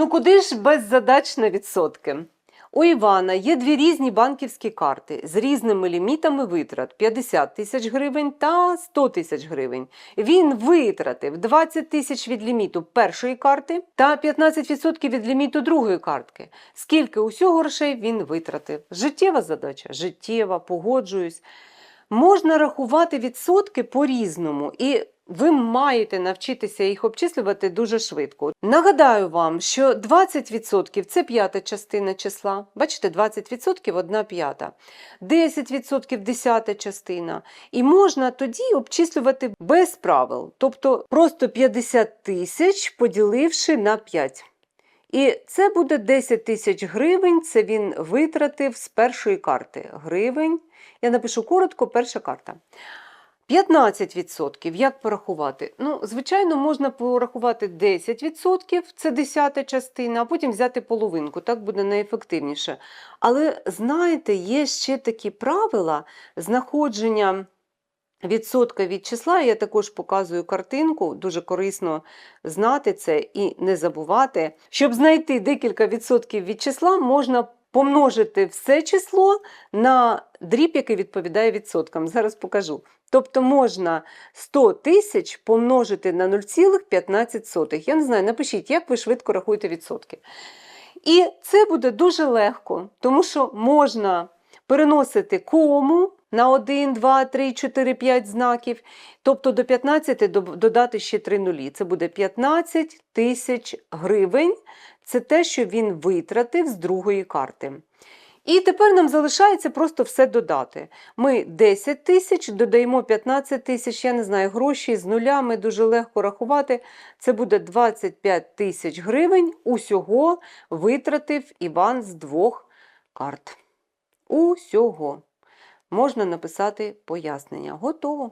Ну куди ж без задач на відсотки? У Івана є дві різні банківські карти з різними лімітами витрат 50 тисяч гривень та 100 тисяч гривень. Він витратив 20 тисяч від ліміту першої карти та 15% від ліміту другої картки. Скільки усього грошей він витратив? Життєва задача, життєва, погоджуюсь. Можна рахувати відсотки по-різному, і ви маєте навчитися їх обчислювати дуже швидко. Нагадаю вам, що 20% це п'ята частина числа. Бачите, 20% одна п'ята, 10% десята частина. І можна тоді обчислювати без правил, тобто просто 50 тисяч поділивши на 5. І це буде 10 тисяч гривень. Це він витратив з першої карти. Гривень. Я напишу коротко, перша карта. 15%. Як порахувати? Ну, звичайно, можна порахувати 10%, це десята частина, а потім взяти половинку. Так буде найефективніше. Але знаєте, є ще такі правила знаходження. Відсотка від числа, я також показую картинку, дуже корисно знати це і не забувати. Щоб знайти декілька відсотків від числа, можна помножити все число на дріб, який відповідає відсоткам. Зараз покажу. Тобто можна 100 тисяч помножити на 0,15. Я не знаю, напишіть, як ви швидко рахуєте відсотки. І це буде дуже легко, тому що можна переносити кому на 1, 2, 3, 4, 5 знаків. Тобто до 15 додати ще 3 нулі. Це буде 15 тисяч гривень. Це те, що він витратив з другої карти. І тепер нам залишається просто все додати. Ми 10 тисяч, додаємо 15 тисяч, я не знаю, гроші з нулями дуже легко рахувати. Це буде 25 тисяч гривень. Усього витратив Іван з двох карт. Усього. Можна написати пояснення. Готово.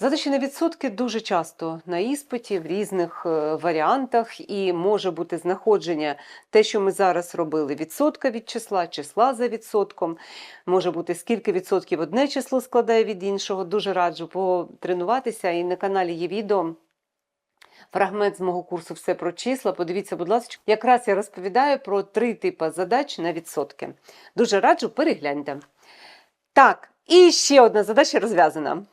Задачі на відсотки дуже часто на іспиті в різних е, варіантах, і може бути знаходження те, що ми зараз робили, відсотка від числа, числа за відсотком. Може бути скільки відсотків одне число складає від іншого. Дуже раджу потренуватися. І на каналі є відео. Фрагмент з мого курсу все про числа. Подивіться, будь ласка, якраз я розповідаю про три типи задач на відсотки. Дуже раджу, перегляньте. Так, і ще одна задача розв'язана.